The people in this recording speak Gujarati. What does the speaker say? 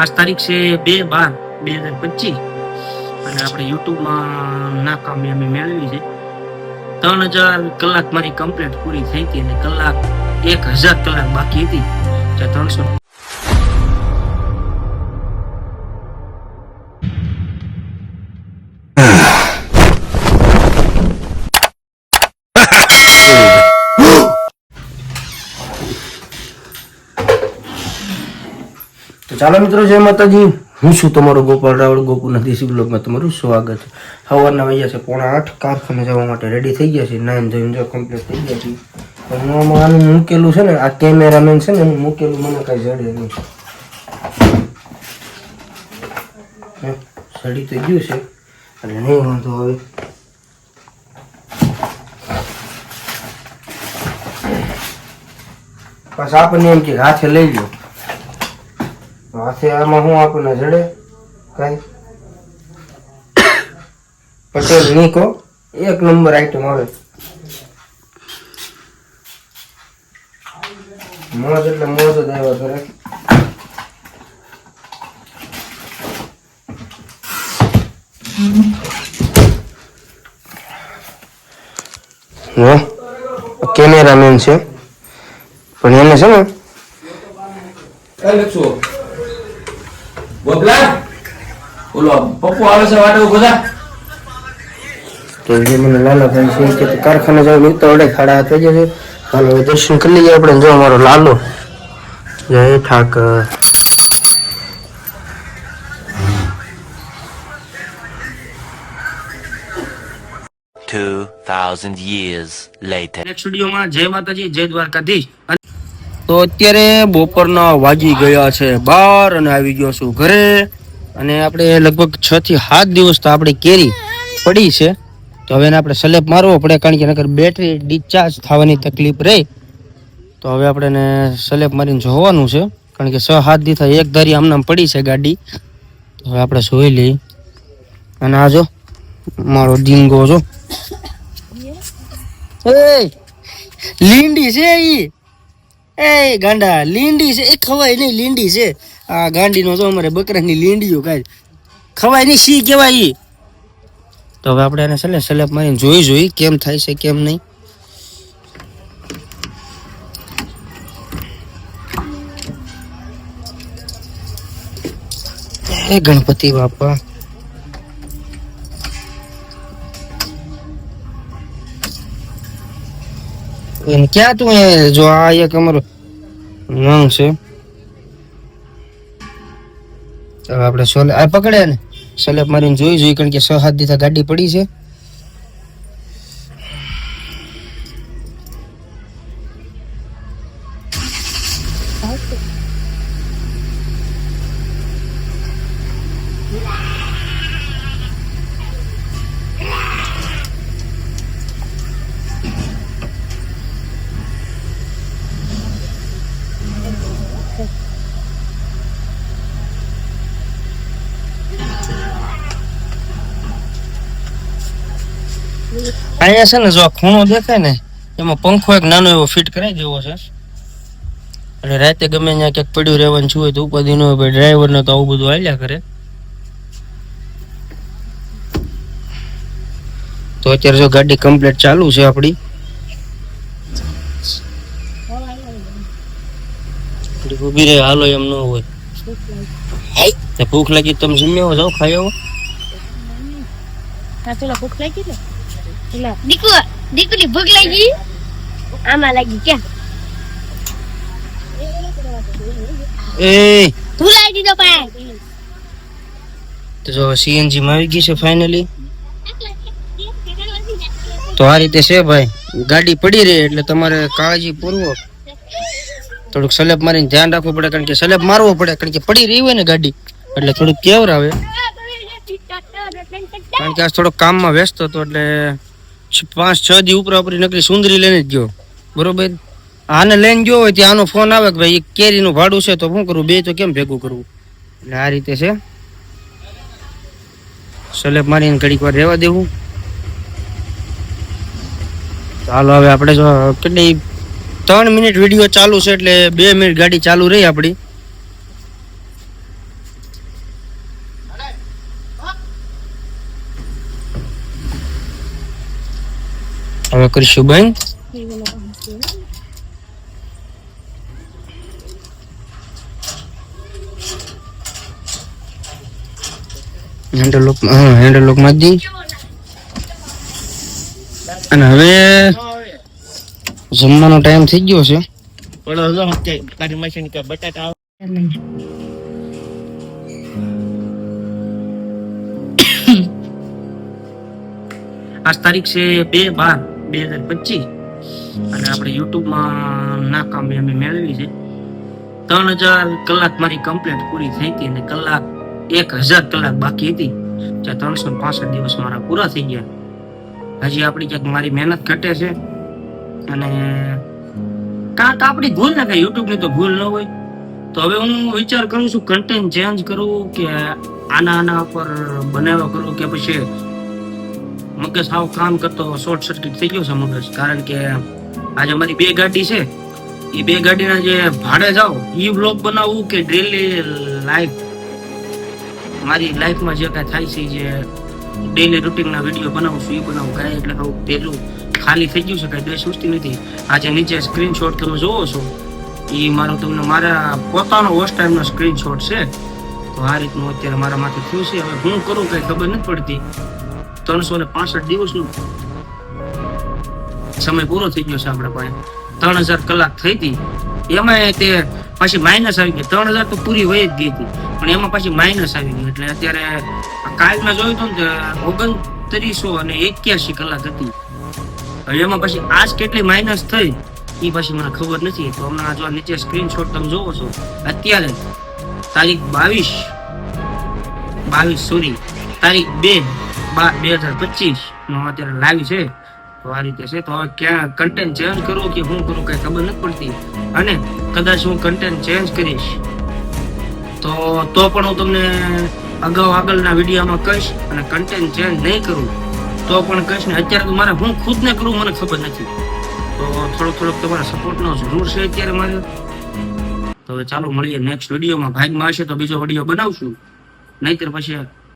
આજ તારીખ છે બે બાર, બે હજાર પચીસ. અને આપણે યુટ્યુબમાં નાકામી અમે મેળવી છે. ત્રણ હજાર કલાક મારી કમ્પ્લીટ પૂરી થઈ હતી અને કલાક એક હજાર કલાક બાકી હતી. ત્રણસો ચાલો મિત્રો, જય માતાજી. હું છું તમારો ગોપાલ રાવળ ગોકુના દેશી બ્લોગમાં તમારું સ્વાગત. છે સવારના વાગ્યા છે પોણા આઠ. કારખાને જવા માટે રેડી થઈ ગયા છે. નાઈન જોઈને જો કમ્પ્લીટ થઈ ગયા છે. પણ હું આનું મૂકેલું છે ને, આ કેમેરામેન છે ને, એનું મૂકેલું મને કાંઈ જડે નહીં. સડી તો ગયું છે. એટલે નહીં વાંધો હવે બસ આપણને એમ કે હાથે લઈ લો હાથે આમાં હું જડે કઈ? પટેલ નીકો એક નંબર આઈટમ આવે. મોજ એટલે મોજ જ આવ્યા કરે. કેમેરામેન છે. પણ એને છે ને બોબલા ઓલો પપ્પુ આવે છે વાટે ઊભો થા. તો જે મને લાલાભાઈ છે કે કારખાને જવાનું તો અડે ખાડા થઈ જશે. હાલો દર્શન કરી લઈએ આપણે. જો અમારો લાલો. જય Thakar. Two thousand years later. Next વિડીયોમાં જય માતાજી જય દ્વારકાધીશ. તો અત્યારે બપોરના વાગી ગયા છે બાર અને આવી ગયો છું ઘરે. અને આપણે લગભગ છ થી સાત દિવસ તો આપણી કેરી પડી છે. તો હવે એને આપણે સલેપ મારવો પડે કારણ કે નકર બેટરી ડિસ્ચાર્જ થવાની તકલીફ રહે. તો હવે આપણે એને સલેપ મારીને જોવાનું છે. કારણ કે છ સાત દી થાય એક ધારી આમનામ પડી છે ગાડી. તો હવે આપણે જોઈ લઈએ. અને આ જો મારો ડીંગો જો. એ લીંડી છે ઈ. એ ગાંડા, લીંડી છે, એ ખવાય નહીં, લીંડી છે. આ ગાંડીનો તો અમારે બકરાની લીંડીઓ કાંઈ ખવાય નહીં સી કહેવાય ઈ? તો હવે આપણે એને સલે સલેપ મારીને જોઈ જોઈ કેમ થાય છે, કેમ નહીં. એ ગણપતિ બાપા. એને ક્યાં તું એ જો આ એક અમારો નંગ છે. આપણે સોલે આ પકડે ને સલેપ મારીને જોઈ જોઈ કારણ કે છ હાથ દીધા ગાડી પડી છે. અહીંયા છે ને જો આ ખૂણો દેખાય ને એમાં પંખો એક નાનો એવો ફિટ કરાવી દેવો છે. એટલે રાતે ગમે ત્યાં ક્યાંક પડ્યું રહેવાનું છું હોય તો ઉપાધિ ન હોય ભાઈ ડ્રાઈવરને તો આવું બધું હાલ્યા કરે. તો અત્યારે જો ગાડી કમ્પ્લીટ ચાલુ છે આપણી ઊભી રહે હાલો એમ ન હોય. ભૂખ લાગી. તમે જમ્યા આવો જાઓ ખાઈ આવો. ભૂખ લાગી ને? દીકુ દીકુની ભૂખ લાગી આમાં લાગી ક્યાં એ તું લાવી દીધો પાય તો જો સીએનજી માં આવી ગઈ છે ફાઇનલી તો આ રીતે છે ભાઈ ગાડી પડી રહી એટલે તમારે કાળજી પૂર્વક થોડુંક સલેબ મારીને ધ્યાન રાખવું પડે કારણ કે સલેબ મારવો પડે કારણ કે પડી રહી હોય ને ગાડી. એટલે થોડુંક કેવર આવે કારણ કે આજ થોડોક કામમાં વ્યસ્ત હતો એટલે પાંચ, છ દી ઉપર ઉપરી નકરી સુંદરી લઈને જ ગયો. બરોબર? આને લઈને ગયો હોય ત્યાં આનો ફોન આવે કે ભાઈ કેરીનું ભાડું છે તો શું કરવું બે તો કેમ ભેગું કરવું? એટલે આ રીતે છે. સલેબ મારીને ઘડીક વાર રહેવા દેવું. ચાલો હવે આપણે જો કેટલી ત્રણ મિનિટ વીડિયો ચાલુ છે એટલે બે મિનિટ ગાડી ચાલુ રહી આપણી. હવે કરીશું બંધ હેન્ડલ લોક હા હેન્ડલ લોકમાં દી અને હવે જમવાનો ટાઈમ થઈ ગયો છે આજ તારીખ છે બે બાર બે હજાર પચીસ. અને આપણે યુટ્યુબમાં નાકામી મેળવી છે. ત્રણ હજાર કલાક મારી કમ્પ્લીટ પૂરી થઈ હતી અને કલાક એક હજાર કલાક બાકી હતી. જે ત્રણસો પાસઠ દિવસ મારા પૂરા થઈ ગયા. હજી આપણી ક્યાંક મારી મહેનત ઘટે છે. અને કાંક આપણી ભૂલ ને કઈ યુટ્યુબની તો ભૂલ ન હોય. તો હવે હું વિચાર કરું છું કન્ટેન્ટ ચેન્જ કરું કે આના આના ઉપર બનાવ્યો કરું કે પછી મગજ સાવ કામ કરતો શોર્ટ સર્કિટ થઈ ગયો છે મગજ. કારણ કે આજે મારી બે ગાડી છે. એ બે ગાડીના જે ભાડે જાઓ એ બ્લોગ બનાવવું કે ડેલી લાઈફ મારી લાઈફમાં જે કાંઈ થાય છે જે ડેલી રૂટીનના વીડિયો બનાવું છું એ બનાવું. કાંઈ એટલે કહું પહેલું ખાલી થઈ ગયું છે, કાંઈ દેશ સુસ્તી નથી. આજે નીચે સ્ક્રીનશોટ તમે જોવો છો. એ મારો તમને મારા પોતાનો વોચ ટાઈમનો સ્ક્રીનશોટ છે. તો આ રીતનું અત્યારે મારા માથે થયું છે. હવે હું કરું કંઈ ખબર નથી પડતી. ત્રણસો ને પાસઠ દિવસનું સમય પૂરો થઈ ગયો છે આપણા પાસે. ત્રણ હજાર કલાક થઈ હતી. એમાં તે પાછી માઇનસ આવી ગઈ. ત્રણ હજાર તો પૂરી વહી જ ગઈ હતી. પણ એમાં પાછી માઇનસ આવી ગઈ એટલે અત્યારે કાલમાં જોયું હતું ને ઓગણત્રીસો અને એક્યાસી કલાક હતી. એમાં પછી આજ કેટલી માઇનસ થઈ, એ પછી મને ખબર નથી. તો હમણાં જો નીચે સ્ક્રીનશોટ તમે જોવો છો, અત્યારે તારીખ બાવીસ બાવીસ સોરી તારીખ બે. બાર બે હજાર પચીસ નો અત્યારે લાઈવ છે. તો આ રીતે છે. તો હવે ક્યાં કન્ટેન્ટ ચેન્જ કરું કે હું કરું કઈ ખબર નથી પડતી. અને કદાચ હું કન્ટેન્ટ ચેન્જ કરીશ. તો તો પણ હું તમને અગાઉ આગળના વિડીયોમાં કહીશ અને કન્ટેન્ટ ચેન્જ નહીં કરું. તો પણ કહીશ ને, અત્યારે તો મારે હું ખુદને કરું મને ખબર નથી. તો થોડોક થોડોક તમારા સપોર્ટનો જરૂર છે અત્યારે મારે. તો ચાલો મળીએ નેક્સ્ટ વિડીયોમાં. ભાગમાં હશે તો બીજો વીડિયો બનાવશું. નહીતર પછી